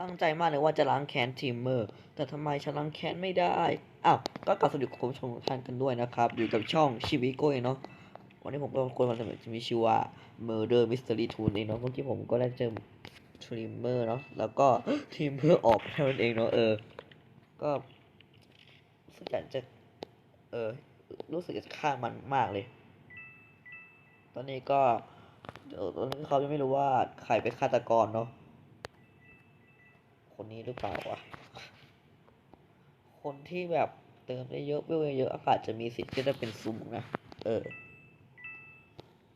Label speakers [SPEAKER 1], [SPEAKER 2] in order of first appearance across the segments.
[SPEAKER 1] ตั้งใจมากเลยว่าจะล้างแค้นทีมเมอร์ แต่ทำไมฉันล้างแค้นไม่ได้อ้าวก็กลับสวัสดีคุณผู้ชมทุกท่านกันด้วยนะครับ อยู่กับช่องชีวิโก้เองเนาะวันนี้ผมก็คนมาสมัครจะมีชื่อว่า Murder Mystery Tool เองเนาะเมื่อกี้ผมก็ได้เจอทรีมเมอร์เนาะแล้วก็ทีมเมอร์ออกเท่านั้นเองเนาะเออ ก็สึกอยากจะเออรู้สึกอยากจะฆ่ามันมากเลย ตอนนี้ก็เดี๋ยวตอนนี้เขาจะไม่รู้ว่าใครเป็นฆาตกรเนาะ คนนี้หรือเปล่าวะ คนที่แบบเติมได้เยอะเวลเยอะอาจจะมีสิทธิ์ที่จะเป็นซุ่มนะ เออ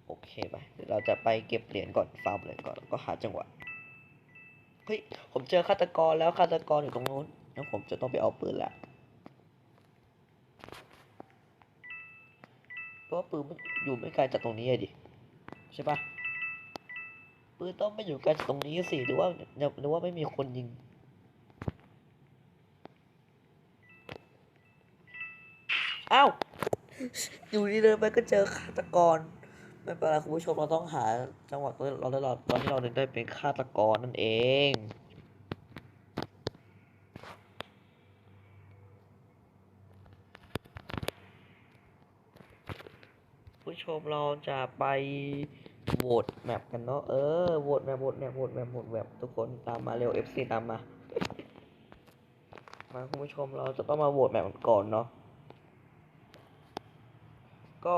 [SPEAKER 1] โอเคไป เดี๋ยวเราจะไปเก็บเหรียญก่อนฟาร์มเหรียญก่อนแล้วก็หาจังหวะ เฮ้ย ผมเจอฆาตกรแล้วฆาตกรอยู่ตรงนู้น แล้วผมจะต้องไปเอาปืนละเพราะปืนมันอยู่ไม่ไกลจากตรงนี้อะดิ ใช่ปะปืนต้องไม่อยู่ไกลจากตรงนี้สิ หรือว่าหรือว่าไม่มีคนยิง อ้าวอยู่ดีเดินไปก็เจอฆาตกรไม่เป็นไรคุณผู้ชมเราต้องหาจังหวะตอนเราเราตอนที่เราได้เป็นฆาตกรนั่นเองผู้ชมเราจะไปโหวตแมปกันเนาะเออโหวตแมปโหวตแมปโหวตแมปโหวตแมปทุกคนตามมาเร็ว FC ตามมา มาคุณผู้ชมเราจะต้องมาโหวตแมปก่อนเนาะ ก็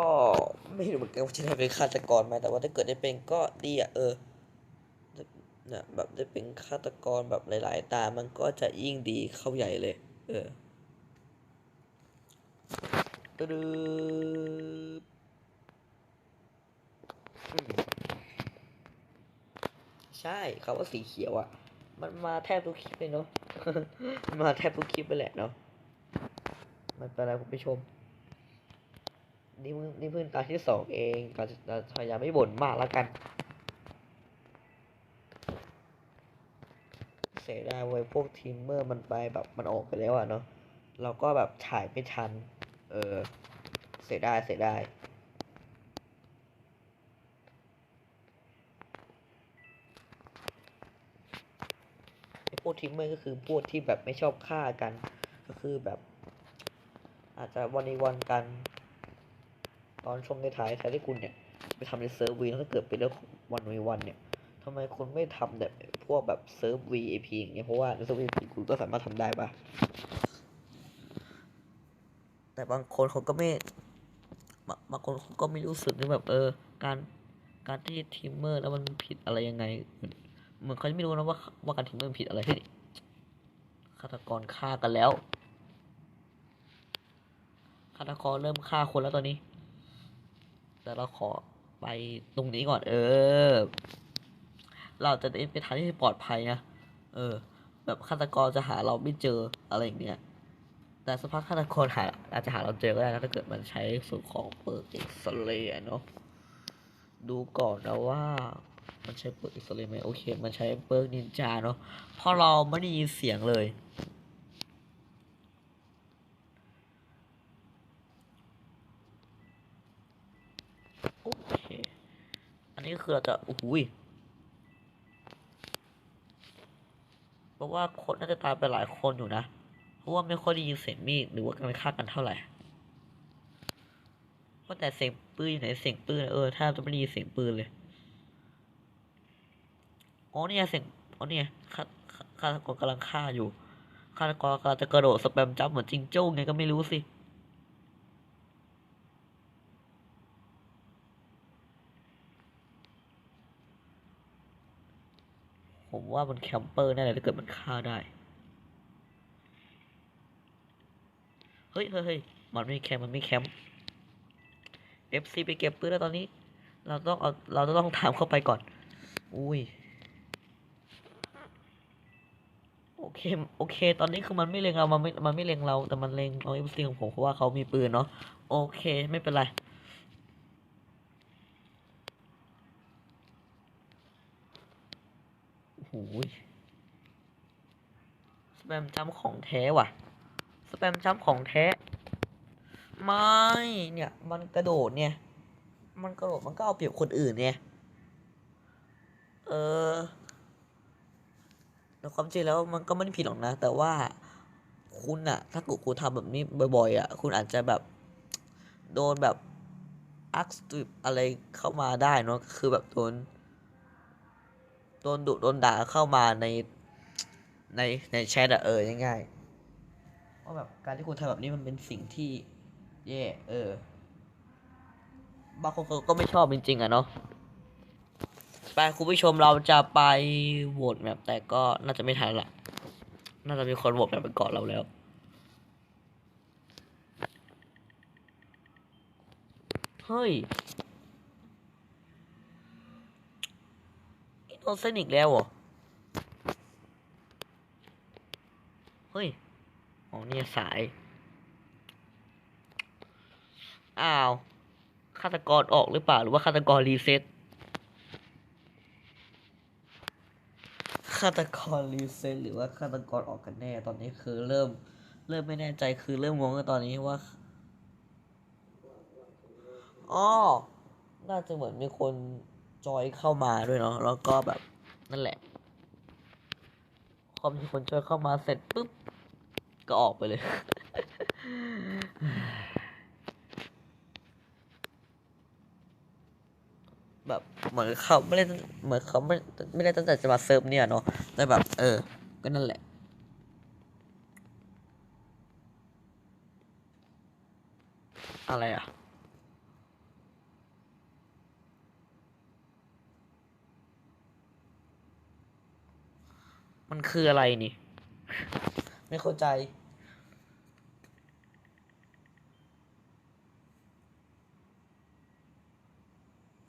[SPEAKER 1] ไม่รู้เหมือนกันว่าจะได้เป็นฆาตกรไหมแต่ว่าถ้าเกิดได้เป็นก็ดีอะเออนี่ยแบบได้เป็นฆาตกรแบบหลาย ๆ ตา มันก็จะยิ่งดีเข้าใหญ่เลย เออตึ๊ดใช่คำว่าสีเขียวอะมันมาแทบทุกคลิปเลยเนาะ มาแทบทุกคลิปไปแหละเนาะ มันเป็นอะไรคุณผู้ชม นี่เพิ่งนี่เพิ่งตาที่สองเองก็จะพยายามไม่บ่นมากแล้วกัน เสียดายเว้ยพวกทีมเมอร์มันไปแบบมันออกไปแล้วอะเนาะเราก็แบบถ่ายไม่ทัน เออ เสียดายเสียดายพวกทีมเมอร์ก็คือพวกที่แบบไม่ชอบฆ่ากัน ก็คือแบบ อาจจะวันในวันกัน ตอนชมในท้ายท้ายที่คุณเนี่ยไปทำในเซิร์ฟวีแล้วถ้าเกิดเป็นเรื่องวันวีวันเนี่ยทำไมคุณไม่ทำแบบพวกแบบเซิร์ฟ VIP อย่างเงี้ยเพราะว่าในเซิร์ฟ VIP คุณก็สามารถทำได้ปะแต่บางคนเขาก็ไม่บางคนเขาก็ไม่รู้สึกนะแบบเออ การการที่ทีมเมอร์แล้วมันผิดอะไรยังไงเหมือนเขาจะไม่รู้นะว่าว่าการทีมเมอร์ผิดอะไรที่ฆาตกรฆ่ากันแล้วฆาตกรเริ่มฆ่าคนแล้วตอนนี้ แต่เราขอไปตรงนี้ก่อน เออ เราจะได้ไปทางที่ปลอดภัยนะ เออ แบบฆาตกรจะหาเราไม่เจออะไรอย่างเนี้ย แต่สักพักฆาตกรหาอาจจะหาเราเจอก็ได้นะถ้าเกิดมันใช้ส่วนของเปิดเอ็กซเรย์เนาะ ดูก่อนนะว่ามันใช้เปิดเอ็กซเรย์ไหมโอเค มันใช้เปิร์กนินจาเนาะเพราะเราไม่ได้ยินเสียงเลย โอเค อันนี้คือเราจะโอ้โหยเพราะว่าคนน่าจะตายไปหลายคนอยู่นะ เพราะว่าไม่ค่อยได้ยินเสียงมีดหรือว่าการฆ่ากันเท่าไหร่ว่าแต่เสียงปืนอยู่ไหนเสียงปืนเออแทบจะไม่ได้ยินเสียงปืนเลยอ๋อเนี่ยเสียงอ๋อเนี่ยฆาฆาฆาตกรกำลังฆ่าอยู่ฆาตกรกำลังจะกระโดดสแปมจัมป์เหมือนจิงโจ้ไงก็ไม่รู้สิ ผม ว่ามันแคมเปอร์แน่เลยถ้าเกิดมันฆ่าได้ เฮ้ยเฮ้ยมันไม่แคมป์มันไม่แคมป์ FC ไปเก็บปืนแล้วตอนนี้ เราต้องเอาเราจะต้องถามเข้าไปก่อน อุ้ยโอเคโอเค ตอนนี้คือมันไม่เล็งเรา มันไม่ มันไม่เล็งเรา แต่มันเล็งเอา FC ของผมเพราะว่าเขามีปืนเนาะ โอเค ไม่เป็นไร โอ้โหยสแปมจัมป์ของแท้ว่ะ สแปมจัมป์ของแท้ ไม่ เนี่ย มันกระโดดเนี่ย มันกระโดดมันก็เอาเปรียบคนอื่นเนี่ย เออแต่ความจริงแล้วมันก็ไม่ได้ผิดหรอกนะ แต่ว่าคุณอะถ้ากิดคุณทำแบบนี้บ่อยๆอะคุณอาจจะแบบ โดนแบบอักสติอะไรเข้ามาได้เนาะคือแบบโดน โดนดุโดนด่าเข้ามาในในในแชทอะเออง่ายๆว่าแบบการที่คุณทำแบบนี้มันเป็นสิ่งที่แย่เออบางคนเขาก็ไม่ชอบจริงๆอะเนาะไปคุณผู้ชมเราจะไปโหวตแบบแต่ก็น่าจะไม่ทันละน่าจะมีคนโหวตแบบไปก่อนเราแล้วเฮ้ย อินโนเซนอีกแล้วเหรอ เฮ้ย อ๋อเนี่ยสาย อ้าว ฆาตกรออกหรือเปล่า หรือว่าฆาตกรรีเซ็ตฆาตกรรีเซ็ตหรือว่าฆาตกรออกกันแน่ ตอนนี้คือเริ่ม เริ่มไม่แน่ใจคือเริ่มงงกันตอนนี้ว่าอ๋อน่าจะเหมือนมีคน จอยเข้ามาด้วยเนาะแล้วก็แบบนั่นแหละพอมีคนจอยเข้ามาเสร็จปุ๊บก็ออกไปเลย แบบเหมือนเขาไม่ได้เหมือนเขาไม่ไม่ได้ตั้งใจจะมาเซิร์ฟเนี่ยเนาะแต่แบบ เออ ก็นั่นแหละ อะไรอะ มันคืออะไรนี่ ไม่เข้าใจ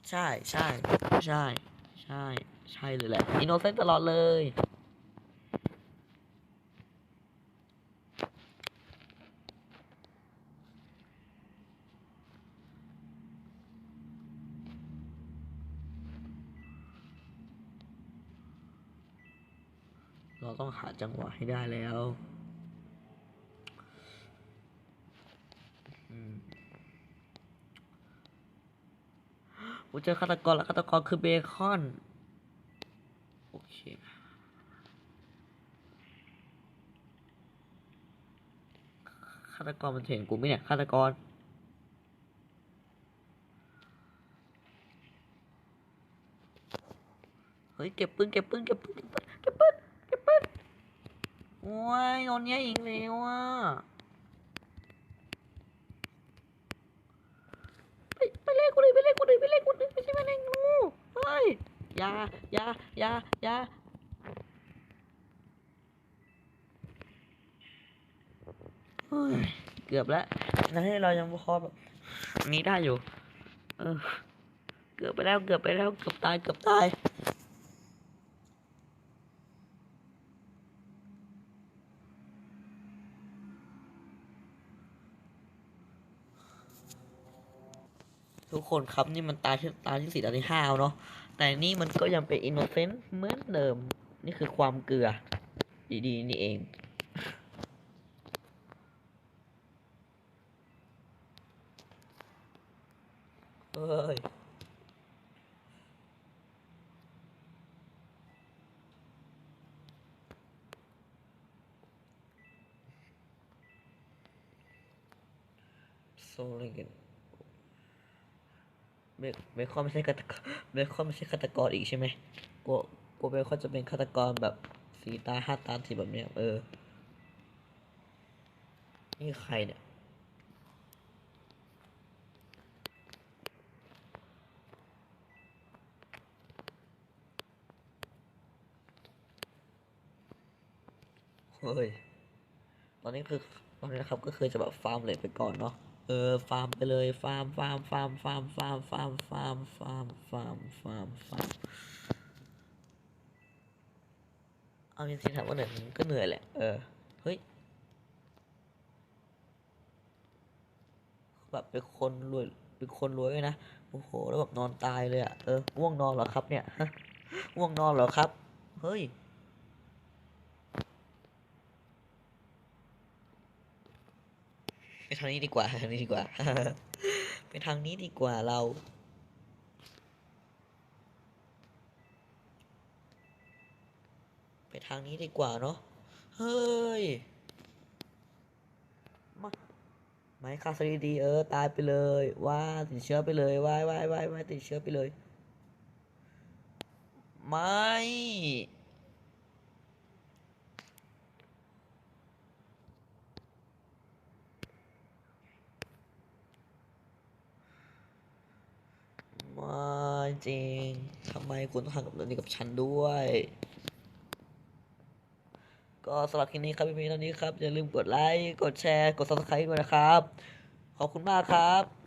[SPEAKER 1] ใช่ใช่ใช่ ใช่ ใช่เลยแหละอินโนเซนต์ตลอดเลย ต้องหาจังหวะให้ได้แล้วอืมผมเจอฆาตกรแล้วฆาตกรคือเบคอน โอเคฆาตกรมันเห็นกูไหมเนี่ยฆาตกรเฮ้ยเก็บปืนเก็บปืนเก็บปืน เก็บปืน เก็บปืน เก็บปืน โอ้ยโดนแย่อีกแล้วอะไปไปเล่นกูเลยไปเล่นกูเลยไปเล่นกูเลยไม่ใช่ไปเล่นงูเฮ้ยอยาอยาอยาอยาเฮ้ยเกือบแล้วนะให้เรายังพอแบบนี้ได้อยู่ เออ เกือบไปแล้ว เกือบไปแล้ว เกือบตาย เกือบตาย ทุกคนครับนี่มันตาที่ตาที่สี่ตาที่ห้าเนาะแต่นี่มันก็ยังเป็นอินโนเซนต์เหมือนเดิม นี่คือความเกลือ ดีๆ นี่เองเฮ้ยโซลิกัน เบคเบคอนไม่ใช่ฆาตกรเบคอนไม่ใช่ฆาตกรอีกใช่ไหมกลัวกลัวเบคอนจะเป็นฆาตกรแบบสีตาห้าตาสีแบบเนี้ยเออ นี่ใครเนี่ยเฮ้ย ตอนนี้คือ ตอนนี้นะครับก็คือจะแบบฟาร์มเลยไปก่อนเนาะ เออฟาร์มไปเลยฟาร์มฟาร์มฟาร์มฟาร์มฟาร์มฟาร์มฟาร์มฟาร์มฟาร์มฟาร์มฟาร์มเอาจริงๆถามว่าเหนื่อยก็เหนื่อยแหละ เออ เฮ้ย แบบเป็นคนรวยเป็นคนรวยด้วยนะ โอ้โห แล้วแบบนอนตายเลยอะเออง่วงนอนเหรอครับเนี่ยง่วงนอนเหรอครับ เฮ้ย ไป ทางนี้ดีกว่าทางนี้ดีกว่า ไปทางนี้ดีกว่าเรา ไปทางนี้ดีกว่าเนาะเฮ้ยมาไม่ค่าสดีดีเออตายไปเลยว่าติดเชื้อไปเลยวายวายวายวายติดเชื้อไปเลย ไม่ จริงทำไมคุณต้องทำกับแบบนี้กับฉันด้วย ก็สำหรับคลิปนี้ครับพี่พีเท่านี้ครับ อย่าลืมกดไลค์ กดแชร์ กด subscribe ด้วยนะครับ ขอบคุณมากครับ